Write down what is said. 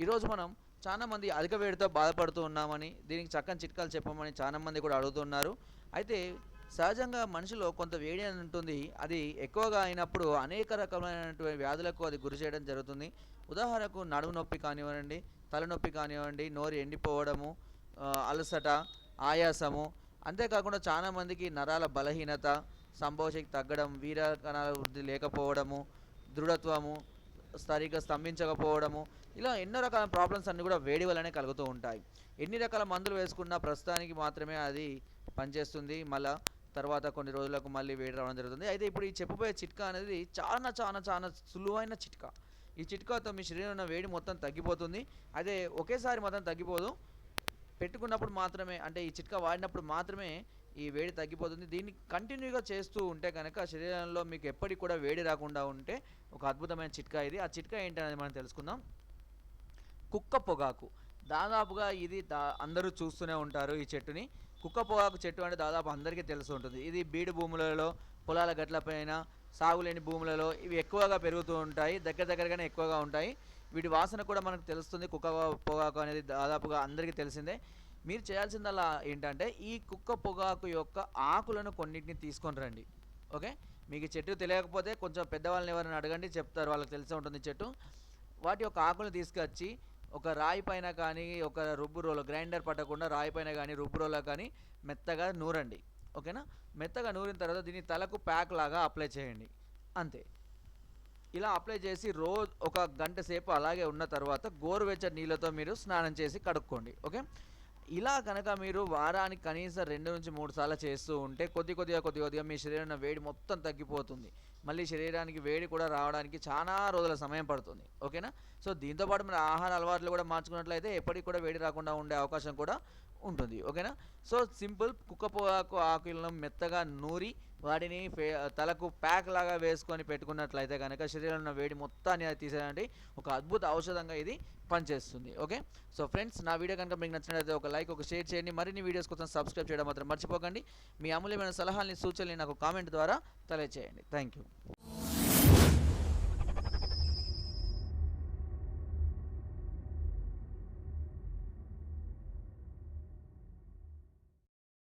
ఈరోజు మనం చాలామంది అధిక వేడితో బాధపడుతూ ఉన్నామని దీనికి చక్కని చిట్కాలు చెప్పమని చాలామంది కూడా అడుగుతున్నారు. అయితే సహజంగా మనిషిలో కొంత వేడి అని ఉంటుంది. అది ఎక్కువగా అయినప్పుడు అనేక రకమైనటువంటి వ్యాధులకు అది గురి చేయడం జరుగుతుంది. ఉదాహరణకు నడుము నొప్పి కానివ్వండి తలనొప్పి కానివ్వండి నోరు ఎండిపోవడము అలసట ఆయాసము. అంతేకాకుండా చాలామందికి నరాల బలహీనత సంభవశక్తి తగ్గడం వీర కణాల వృద్ధి లేకపోవడము దృఢత్వము సరిగ్గా స్తంభించకపోవడము ఇలా ఎన్నో రకాల ప్రాబ్లమ్స్ అన్నీ కూడా వేడి వల్లనే కలుగుతూ ఉంటాయి. ఎన్ని రకాల మందులు వేసుకున్నా ప్రస్తుతానికి మాత్రమే అది పనిచేస్తుంది. మళ్ళా తర్వాత కొన్ని రోజులకు మళ్ళీ వేడి రావడం జరుగుతుంది. అయితే ఇప్పుడు ఈ చెప్పబోయే చిట్కా అనేది చాలా చాలా చాలా సులువైన చిట్కా. ఈ చిట్కాతో మీ శరీరంలో ఉన్న వేడి మొత్తం తగ్గిపోతుంది. అదే ఒకేసారి మొత్తం తగ్గిపోదు. పెట్టుకున్నప్పుడు మాత్రమే అంటే ఈ చిట్కా వాడినప్పుడు మాత్రమే ఈ వేడి తగ్గిపోతుంది. దీన్ని కంటిన్యూగా చేస్తూ ఉంటే కనుక శరీరంలో మీకు ఎప్పటికి కూడా వేడి రాకుండా ఉంటే ఒక అద్భుతమైన చిట్కా ఇది. ఆ చిట్కా ఏంటనేది మనం తెలుసుకుందాం. కుక్క పొగాకు. దాదాపుగా ఇది దా అందరూ చూస్తూనే ఉంటారు ఈ చెట్టుని. కుక్క పొగాకు చెట్టు అంటే దాదాపు అందరికీ తెలిసి ఉంటుంది. ఇది బీడు భూములలో పొలాల గట్లపైన సాగులేని భూములలో ఇవి ఎక్కువగా పెరుగుతూ ఉంటాయి. దగ్గర దగ్గరగానే ఎక్కువగా ఉంటాయి. వీటి వాసన కూడా మనకు తెలుస్తుంది. కుక్క పొగాకు అనేది దాదాపుగా అందరికీ తెలిసిందే. మీరు చేయాల్సిందల్లా ఏంటంటే ఈ కుక్క పొగాకు యొక్క ఆకులను కొన్నిటిని తీసుకొని రండి. ఓకే? మీకు చెట్టు తెలియకపోతే కొంచెం పెద్దవాళ్ళని ఎవరైనా అడగండి చెప్తారు. వాళ్ళకి తెలిసే ఉంటుంది చెట్టు. వాటి యొక్క ఆకులను తీసుకొచ్చి ఒక రాయి పైన కానీ ఒక రుబ్బు రోలో గ్రైండర్ పట్టకుండా రాయి పైన కానీ రుబ్బు రోల కానీ మెత్తగా నూరండి. ఓకేనా? మెత్తగా నూరిన తర్వాత దీన్ని తలకు ప్యాక్ లాగా అప్లై చేయండి. అంతే. ఇలా అప్లై చేసి రోజు ఒక గంట సేపు అలాగే ఉన్న తర్వాత గోరువెచ్చని నీళ్ళతో మీరు స్నానం చేసి కడుక్కోండి. ఓకే? ఇలా కనుక మీరు వారానికి కనీసం రెండు నుంచి మూడు సార్లు చేస్తూ ఉంటే కొద్ది కొద్దిగా కొద్ది కొద్దిగా మీ శరీరంలో వేడి మొత్తం తగ్గిపోతుంది. మళ్ళీ శరీరానికి వేడి కూడా రావడానికి చాలా రోజుల సమయం పడుతుంది. ఓకేనా? సో దీంతోపాటు మన ఆహార అలవాట్లు కూడా మార్చుకున్నట్లయితే ఎప్పటికి కూడా వేడి రాకుండా ఉండే అవకాశం కూడా ఉంటుంది ఓకేనా? సో సింపుల్ కుక్కపోయాకు ఆకులను మెత్తగా నూరి వాటిని ఫే తలకు ప్యాక్ లాగా వేసుకొని పెట్టుకున్నట్లయితే కనుక శరీరంలో ఉన్న వేడి మొత్తాన్ని అది తీసేయాలంటే ఒక అద్భుత ఔషధంగా ఇది పనిచేస్తుంది ఓకే? సో ఫ్రెండ్స్ నా వీడియో కనుక మీకు నచ్చినట్లయితే ఒక లైక్ ఒక షేర్ చేయండి. మరిన్ని వీడియోస్ కోసం సబ్స్క్రైబ్ చేయడం మాత్రం మర్చిపోకండి. మీ అమూల్యమైన సలహాలని సూచనలు నాకు కామెంట్ ద్వారా తెలియజేయండి థ్యాంక్ యూ